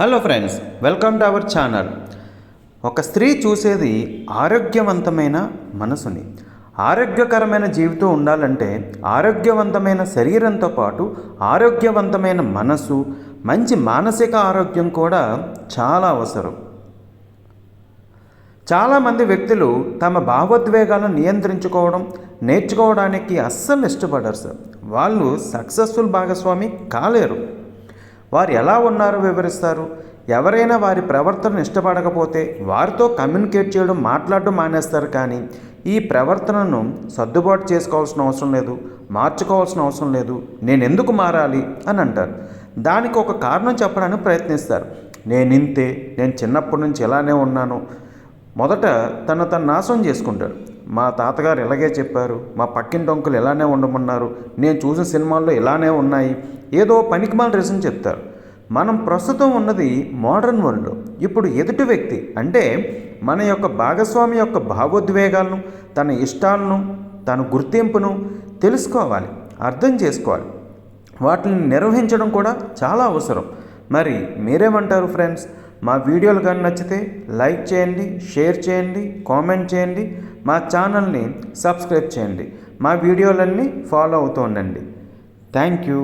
Hello friends welcome to our channel ఒక స్త్రీ చూసేది ఆరోగ్యవంతమైన మనసుని. ఆరోగ్యకరమైన జీవితం ఉండాలంటే ఆరోగ్యవంతమైన శరీరంతో పాటు ఆరోగ్యవంతమైన మనసు మంచి మానసిక ఆరోగ్యం కూడా చాలా అవసరం. చాలామంది వ్యక్తులు తమ భావోద్వేగాలను నియంత్రించుకోవడం నేర్చుకోవడానికి అస్సలు ఇష్టపడరు సార్. వాళ్ళు సక్సెస్ఫుల్ భాగస్వామి కాలేరు. వారు ఎలా ఉన్నారో వివరిస్తారు. ఎవరైనా వారి ప్రవర్తనను ఇష్టపడకపోతే వారితో కమ్యూనికేట్ చేయడం మాట్లాడడం మానేస్తారు కానీ ఈ ప్రవర్తనను సర్దుబాటు చేసుకోవాల్సిన అవసరం లేదు మార్చుకోవాల్సిన అవసరం లేదు. నేను ఎందుకు మారాలి అని అంటారు. దానికి ఒక కారణం చెప్పడానికి ప్రయత్నిస్తారు. నేను ఇంతే నేను చిన్నప్పటి నుంచి ఇలానే ఉన్నాను. మొదట తను తను నాశనం చేసుకుంటాడు. మా తాతగారు ఇలాగే చెప్పారు. మా పక్కింటి అంకులు ఇలానే ఉండమన్నారు. నేను చూసిన సినిమాల్లో ఇలానే ఉన్నాయి. ఏదో పనికిమాల రీజన్ చెప్తారు. మనం ప్రస్తుతం ఉన్నది మోడర్న్ వరల్డ్ ఇప్పుడు ఎదుటి వ్యక్తి అంటే మన యొక్క భాగస్వామి యొక్క భావోద్వేగాలను తన ఇష్టాలను తన గుర్తింపును తెలుసుకోవాలి అర్థం చేసుకోవాలి. వాటిని నిర్వహించడం కూడా చాలా అవసరం. మరి మీరేమంటారు ఫ్రెండ్స్ మా వీడియోలు కానీ నచ్చితే లైక్ చేయండి షేర్ చేయండి కామెంట్ చేయండి మా ఛానల్ని సబ్స్క్రైబ్ చేయండి. మా వీడియోలన్నీ ఫాలో అవుతూ ఉండండి. Thank you.